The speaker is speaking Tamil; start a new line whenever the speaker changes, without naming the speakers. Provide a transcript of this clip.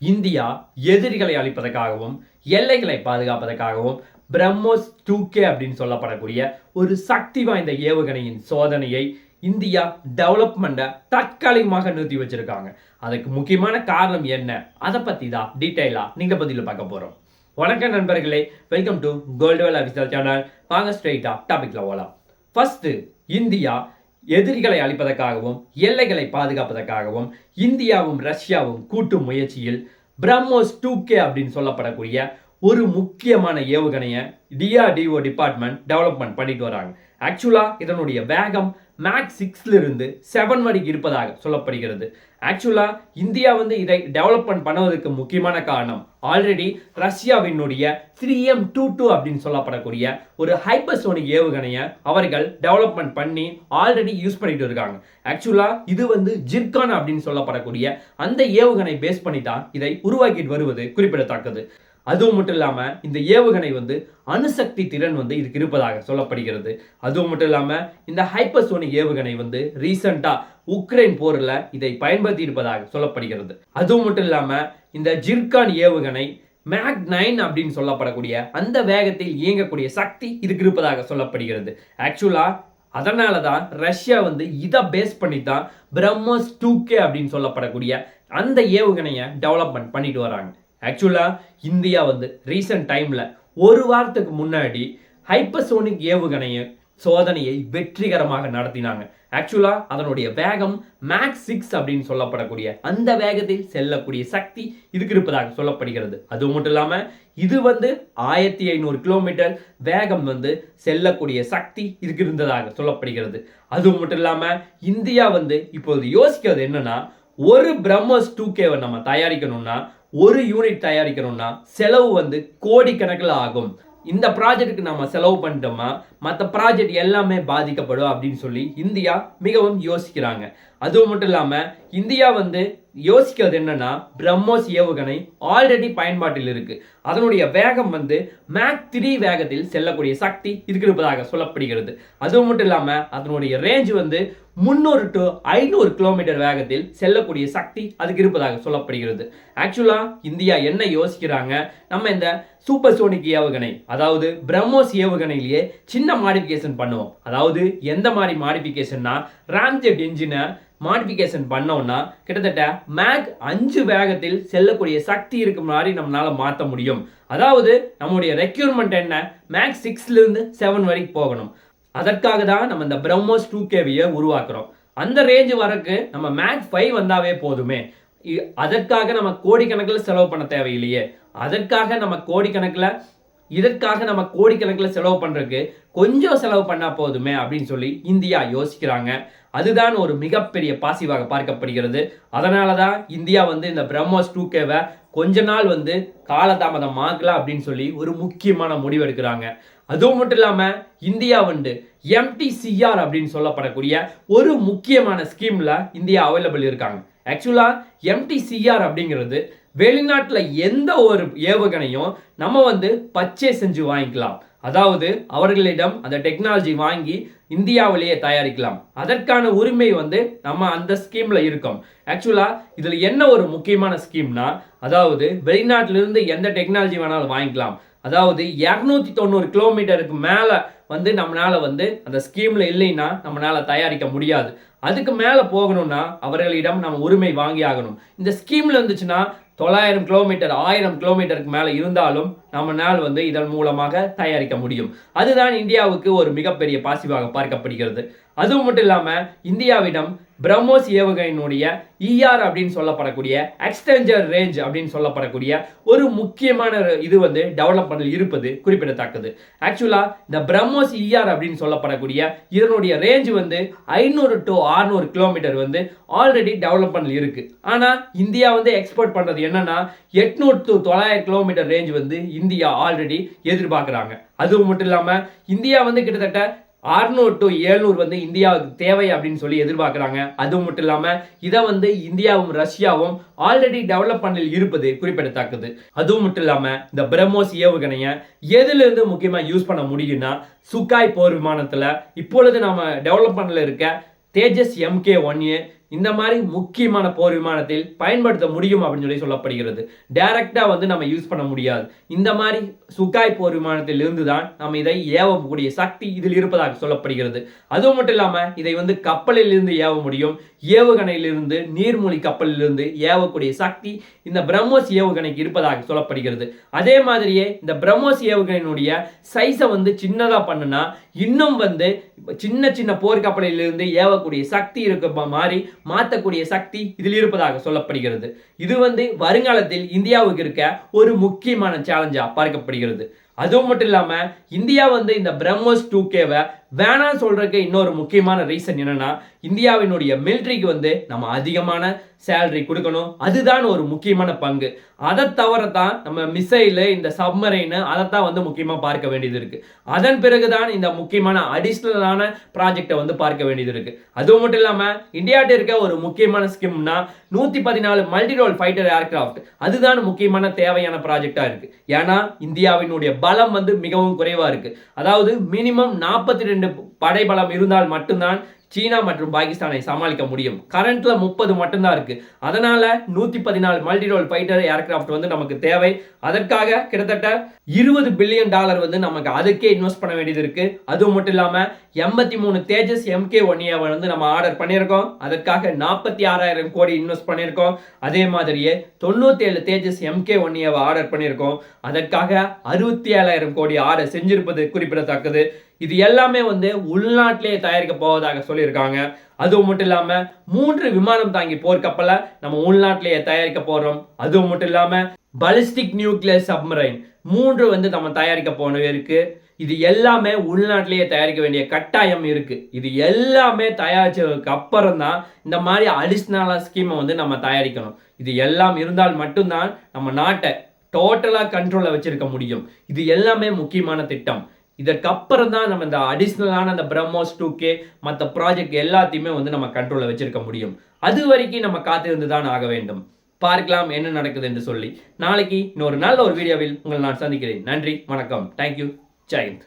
இந்தியா எதிரிகளை அழிப்பதற்காகவும் எல்லைகளை பாதுகாப்பதற்காகவும் பிரம்மோஸ் டூ கே அப்படின்னு சொல்லப்படக்கூடிய ஒரு சக்தி வாய்ந்த ஏவுகணையின் சோதனையை இந்தியா டெவலப்மெண்ட்டை தற்காலிகமாக நிறுத்தி வச்சிருக்காங்க. அதுக்கு முக்கியமான காரணம் என்ன? அதை பற்றி தான் டீட்டெயிலாக நீங்கள் பதிலில் பார்க்க போகிறோம் வணக்கம் நண்பர்களே welcome to Goldwell official channel வாங்க ஸ்ட்ரெயிட்டாக டாபிக்ல போகலாம் ஃபஸ்ட்டு இந்தியா எதிரிகளை அழிப்பதற்காகவும் எல்லைகளை பாதுகாப்பதற்காகவும் இந்தியாவும் ரஷ்யாவும் கூட்டு முயற்சியில் பிரம்மோஸ் டூ கே அப்படின்னு சொல்லப்படக்கூடிய ஒரு முக்கியமான ஏவுகணையை டிஆர்டிஓ டிபார்ட்மெண்ட் டெவலப்மெண்ட் பண்ணிட்டு வராங்க. ஆக்சுவலாக இதனுடைய வேகம் மேக் சிக்ஸ்லிருந்து செவன் வரைக்கும் இருப்பதாக சொல்லப்படுகிறது. ஆக்சுவலா இந்தியா வந்து இதை டெவலப்மெண்ட் பண்ணுவதற்கு முக்கியமான காரணம் ஆல்ரெடி ரஷ்யாவினுடைய த்ரீ எம் டூ டூ அப்படின்னு சொல்லப்படக்கூடிய ஒரு ஹைப்பர்சோனிக் ஏவுகணையை அவர்கள் டெவலப்மெண்ட் பண்ணி ஆல்ரெடி யூஸ் பண்ணிட்டு இருக்காங்க. ஆக்சுவலா இது வந்து ஜிர்கான் அப்படின்னு சொல்லப்படக்கூடிய அந்த ஏவுகணை பேஸ் பண்ணி தான் இதை உருவாக்கிட்டு வருவது குறிப்பிடத்தக்கது. அதுவும் மட்டும் இல்லாமல் இந்த ஏவுகணை வந்து அணுசக்தி திறன் வந்து இதுக்கு இருப்பதாக சொல்லப்படுகிறது. அதுவும் மட்டும் இல்லாமல் இந்த ஹைப்பர்சோனிக் ஏவுகணை வந்து ரீசண்டாக உக்ரைன் போரில் இதை பயன்படுத்தி இருப்பதாக சொல்லப்படுகிறது. அதுவும் மட்டும் இல்லாமல் இந்த ஜிர்கான் ஏவுகணை மேக் நைன் அப்படின்னு சொல்லப்படக்கூடிய அந்த வேகத்தில் இயங்கக்கூடிய சக்தி இதுக்கு இருப்பதாக சொல்லப்படுகிறது. ஆக்சுவலாக அதனால தான் ரஷ்யா வந்து இதை பேஸ் பண்ணி தான் பிரம்மோஸ் டூ கே அப்படின்னு சொல்லப்படக்கூடிய அந்த ஏவுகணையை டெவலப்மெண்ட் பண்ணிட்டு வராங்க. ஆக்சுவலாக இந்தியா வந்து ரீசெண்ட் டைமில் ஒரு வாரத்துக்கு முன்னாடி ஹைப்பர்சோனிக் ஏவுகணையை சோதனையை வெற்றிகரமாக நடத்தினாங்க. ஆக்சுவலாக அதனுடைய வேகம் மேக்ஸ் சிக்ஸ் அப்படின்னு சொல்லப்படக்கூடிய அந்த வேகத்தில் செல்லக்கூடிய சக்தி இதுக்கு இருப்பதாக சொல்லப்படுகிறது. அது மட்டும் இல்லாமல் இது வந்து ஆயிரத்தி ஐநூறு கிலோமீட்டர் வேகம் வந்து செல்லக்கூடிய சக்தி இதுக்கு இருந்ததாக சொல்லப்படுகிறது. அது மட்டும் இல்லாமல் இந்தியா வந்து இப்போது யோசிக்கிறது என்னன்னா ஒரு பிரம்மோஸ் டூ கேவை நம்ம தயாரிக்கணும்னா ஒரு யூனிட் தயாரிக்கணும்னா செலவு வந்து கோடிக்கணக்கில் ஆகும். இந்த ப்ராஜெக்ட்டுக்கு நம்ம செலவு பண்ணிட்டோமா மற்ற ப்ராஜெக்ட் எல்லாமே பாதிக்கப்படும் அப்படின்னு சொல்லி இந்தியா மிகவும் யோசிக்கிறாங்க. அதுவும் மட்டும் இல்லாமல் இந்தியா வந்து யோசிக்கிறது என்னன்னா பிரம்மோஸ் ஏவுகணை ஆல்ரெடி பயன்பாட்டில் இருக்கு. அதனுடைய வேகம் வந்து மேக் த்ரீ வேகத்தில் செல்லக்கூடிய சக்தி இதுக்கு இருப்பதாக சொல்லப்படுகிறது. அது மட்டும் இல்லாமல் அதனுடைய ரேஞ்ச் வந்து முந்நூறு டு ஐநூறு கிலோமீட்டர் வேகத்தில் செல்லக்கூடிய சக்தி அதுக்கு இருப்பதாக சொல்லப்படுகிறது. ஆக்சுவலாக இந்தியா என்ன யோசிக்கிறாங்க? நம்ம இந்த சூப்பர் சோனிக் ஏவுகணை அதாவது பிரம்மோஸ் ஏவுகணையிலேயே சின்ன மாடிஃபிகேஷன் பண்ணுவோம். அதாவது எந்த மாதிரி மாடிஃபிகேஷன்னா ராம்ஜெட் இன்ஜினை மாடிஃபிகேஷன் பண்ணோம்னா கிட்டத்தட்ட மேக் அஞ்சு வேகத்தில் செல்லக்கூடிய சக்தி இருக்க மாதிரி நம்மளால் மாற்ற முடியும். அதாவது நம்முடைய ரெக்யூர்மெண்ட் என்ன? மேக் சிக்ஸ்லேருந்து செவன் வரைக்கும் போகணும். அதற்காக தான் நம்ம இந்த பிரம்மோஸ் டூ கேவியை உருவாக்குறோம். அந்த ரேஞ்சு வரக்கு நம்ம மேக் ஃபைவ் வந்தாவே போதுமே. அதற்காக நம்ம கோடிக்கணக்கில் செலவு பண்ண தேவையில்லையே. அதற்காக நம்ம கோடிக்கணக்கில் இதற்காக நம்ம கோடிக்கணக்கில் செலவு பண்ணுறதுக்கு கொஞ்சம் செலவு பண்ணால் போதுமே அப்படின்னு சொல்லி இந்தியா யோசிக்கிறாங்க. அதுதான் ஒரு மிகப்பெரிய பாசிவாக பார்க்கப்படுகிறது. அதனால தான் இந்தியா வந்து இந்த பிரம்மோஸ் டூ கேவை கொஞ்ச நாள் வந்து காலதாமதம் ஆகலாம் அப்படின்னு சொல்லி ஒரு முக்கியமான முடிவு எடுக்கிறாங்க. அதுவும் மட்டும் இல்லாமல் இந்தியா வந்து எம்டிசிஆர் அப்படின்னு சொல்லப்படக்கூடிய ஒரு முக்கியமான ஸ்கீமில் இந்தியா அவைலபிள் இருக்காங்க. ஆக்சுவலாக எம்டிசிஆர் அப்படிங்கிறது வெளிநாட்டில் எந்த ஒரு ஏவுகணையும் நம்ம வந்து பச்சை செஞ்சு வாங்கிக்கலாம். அதாவது அவர்களிடம் அந்த டெக்னாலஜி வாங்கி இந்தியாவிலேயே தயாரிக்கலாம். அதற்கான உரிமை வந்து நம்ம அந்த ஸ்கீமில் இருக்கோம். ஆக்சுவலா இதில் என்ன ஒரு முக்கியமான ஸ்கீம்னா அதாவது வெளிநாட்டிலிருந்து எந்த டெக்னாலஜி வேணாலும் வாங்கிக்கலாம். அதாவது இரநூத்தி தொண்ணூறு கிலோமீட்டருக்கு மேலே வந்து நம்மளால வந்து அந்த ஸ்கீமில் இல்லைன்னா நம்மளால தயாரிக்க முடியாது. அதுக்கு மேலே போகணும்னா அவர்களிடம் நம்ம உரிமை வாங்கி ஆகணும். இந்த ஸ்கீமில் இருந்துச்சுன்னா தொள்ளாயிரம் கிலோமீட்டர் ஆயிரம் கிலோமீட்டருக்கு மேலே இருந்தாலும் நம்மளால் வந்து இதன் மூலமாக தயாரிக்க முடியும். அதுதான் இந்தியாவுக்கு ஒரு மிகப்பெரிய பாசிவாக பார்க்கப்படுகிறது. அதுவும் மட்டும் இல்லாமல் இந்தியாவிடம் பிரம்மோஸ் ஏவுகணையினுடைய இஆர் அப்படின்னு சொல்லப்படக்கூடிய எக்ஸ்டெஞ்சர் ரேஞ்ச் அப்படின்னு சொல்லப்படக்கூடிய ஒரு முக்கியமான இது வந்து டெவலப்மெண்ட் இருப்பது குறிப்பிடத்தக்கது. ஆக்சுவலாக இந்த பிரம்மோஸ் இஆர் அப்படின்னு சொல்லப்படக்கூடிய இதனுடைய ரேஞ்ச் வந்து ஐநூறு டு 600 கிலோமீட்டர் வந்து ஆல்ரெடி டெவலப்மெண்ட் இருக்குது ஆனால் இந்தியா வந்து எக்ஸ்போர்ட் பண்ணுறது என்னன்னா எட்நூறு டு தொள்ளாயிரம் கிலோமீட்டர் ரேஞ்ச் வந்து இந்தியா ஆல்ரெடி எதிர்பார்க்குறாங்க. அதுவும் மட்டும் இல்லாமல் இந்தியா வந்து கிட்டத்தட்ட அறுநூறு டு ஏழ்நூறு வந்து இந்தியாவுக்கு தேவை அப்படின்னு சொல்லி எதிர்பார்க்குறாங்க. அதுவும் மட்டும் இல்லாமல் இதை வந்து இந்தியாவும் ரஷ்யாவும் ஆல்ரெடி டெவலப்மெண்டில் இருப்பது குறிப்பிடத்தக்கது. அதுவும் மட்டும் இல்லாமல் இந்த பிரம்மோஸ் ஏவுகணையை எதுலேருந்து முக்கியமாக யூஸ் பண்ண முடியும்னா சுக்காய் போர் விமானத்தில் இப்பொழுது நம்ம டெவலப்மெண்ட்டில் இருக்க தேஜஸ் எம்கே ஒன் ஏ இந்த மாதிரி முக்கியமான போர் விமானத்தில் பயன்படுத்த முடியும் அப்படின்னு சொல்லி சொல்லப்படுகிறது. டைரக்டாக வந்து நம்ம யூஸ் பண்ண முடியாது. இந்த மாதிரி சுகாய் போர் விமானத்தில் இருந்து தான் நம்ம இதை ஏவக்கூடிய சக்தி இதில் இருப்பதாக சொல்லப்படுகிறது. அது மட்டும் இல்லாமல் இதை வந்து கப்பலில் இருந்து ஏவ முடியும். ஏவுகணையிலிருந்து நீர்மூழ்கி கப்பலிலிருந்து ஏவக்கூடிய சக்தி இந்த பிரம்மோஸ் ஏவுகணைக்கு இருப்பதாக சொல்லப்படுகிறது. அதே மாதிரியே இந்த பிரம்மோஸ் ஏவுகணையினுடைய சைஸை வந்து சின்னதாக பண்ணுனா இன்னும் வந்து சின்ன சின்ன போர்க்கப்பலிலிருந்து ஏவக்கூடிய சக்தி இருக்க மாதிரி மாற்றக்கூடிய சக்தி இதில் இருப்பதாக சொல்லப்படுகிறது. இது வந்து வருங்காலத்தில் இந்தியாவுக்கு இருக்க ஒரு முக்கியமான சேலஞ்சா பார்க்கப்படுகிறது. அதுவும் மட்டும் இல்லாம இந்தியா வந்து இந்த பிரம்மோஸ் டூ கேவை வேணாம்னு சொல்கிறதுக்கு இன்னொரு முக்கியமான ரீசன் என்னென்னா இந்தியாவினுடைய மிலிட்ரிக்கு வந்து நம்ம அதிகமான சேலரி கொடுக்கணும். அதுதான் ஒரு முக்கியமான பங்கு. அதை தவிர தான் நம்ம மிசைலு இந்த சப்மரைனு தான் வந்து முக்கியமாக பார்க்க வேண்டியது இருக்குது அதன் பிறகு தான் இந்த முக்கியமான அடிஷ்னலான ப்ராஜெக்டை வந்து பார்க்க வேண்டியது இருக்குது அதுவும் மட்டும் இல்லாமல் இந்தியாட்ட இருக்க ஒரு முக்கியமான ஸ்கீம்னா நூற்றி பதினாலு மல்டி ரோல் ஃபைட்டர் ஏர்கிராஃப்ட் அதுதான் முக்கியமான தேவையான ப்ராஜெக்டாக இருக்குது ஏன்னா இந்தியாவினுடைய பலம் வந்து மிகவும் குறைவாக இருக்குது அதாவது மினிமம் நாற்பத்தி ரெண்டு படைபலம் இருந்தால் மட்டும்தான் சீனா மற்றும் பாகிஸ்தானை சமாளிக்க முடியும். கரண்ட்ல முப்பது மட்டும்தான் இருக்கு. அதனால நூத்தி பதினாலு மல்டி ரோல் ஃபைட்டர் ஏர்கிராஃப்ட் வந்து நமக்கு தேவை. அதற்காக கிட்டத்தட்ட இருபது பில்லியன் டாலர் வந்து நமக்கு அதுக்கே இன்வெஸ்ட் பண்ண வேண்டியது இருக்கு. அதுவும் மட்டும் இல்லாம எண்பத்தி மூணு தேஜஸ் எம்கே ஒன் வந்து நம்ம ஆர்டர் பண்ணியிருக்கோம். அதற்காக நாற்பத்தி ஆறாயிரம் கோடி இன்வெஸ்ட் பண்ணியிருக்கோம். அதே மாதிரியே தொண்ணூத்தி ஏழு தேஜஸ் எம்கே ஒன் ஆர்டர் பண்ணியிருக்கோம். அதற்காக அறுபத்தி ஏழாயிரம் கோடி ஆர்டர் செஞ்சிருப்பது குறிப்பிடத்தக்கது. இது எல்லாமே வந்து உள்நாட்டிலேயே தயாரிக்க போவதாக சொல்லியிருக்காங்க. அதுவும் மட்டும் இல்லாம மூன்று விமானம் தாங்கி போர்க்கப்பலை நம்ம உள்நாட்டிலேயே தயாரிக்க போறோம். அதுவும் மட்டும் இல்லாம பலிஸ்டிக் நியூக்ளியர் சப்மரைன் மூன்று வந்து நம்ம தயாரிக்க போனவே இருக்கு. இது எல்லாமே உள்நாட்டிலேயே தயாரிக்க வேண்டிய கட்டாயம் இருக்கு. இது எல்லாமே தயாரிச்சதுக்கு அப்புறம் தான் இந்த மாதிரி அடிஷ்னலாக ஸ்கீமை வந்து நம்ம தயாரிக்கணும். இது எல்லாம் இருந்தால் மட்டும்தான் நம்ம நாட்டை டோட்டலாக கண்ட்ரோலில் வச்சுருக்க முடியும். இது எல்லாமே முக்கியமான திட்டம். இதற்கப்புறம் தான் நம்ம இந்த அடிஷ்னலான அந்த பிரம்மோஸ் டூ கே மற்ற ப்ராஜெக்ட் எல்லாத்தையுமே வந்து நம்ம கண்ட்ரோலில் வச்சுருக்க முடியும். அது வரைக்கும் நம்ம காத்திருந்து தான் ஆக வேண்டும். பார்க்கலாம் என்ன நடக்குது என்று சொல்லி. நாளைக்கு இன்னொரு நல்ல ஒரு வீடியோவில் உங்களை நான் சந்திக்கிறேன். நன்றி வணக்கம். தேங்க்யூ ஜெயந்த்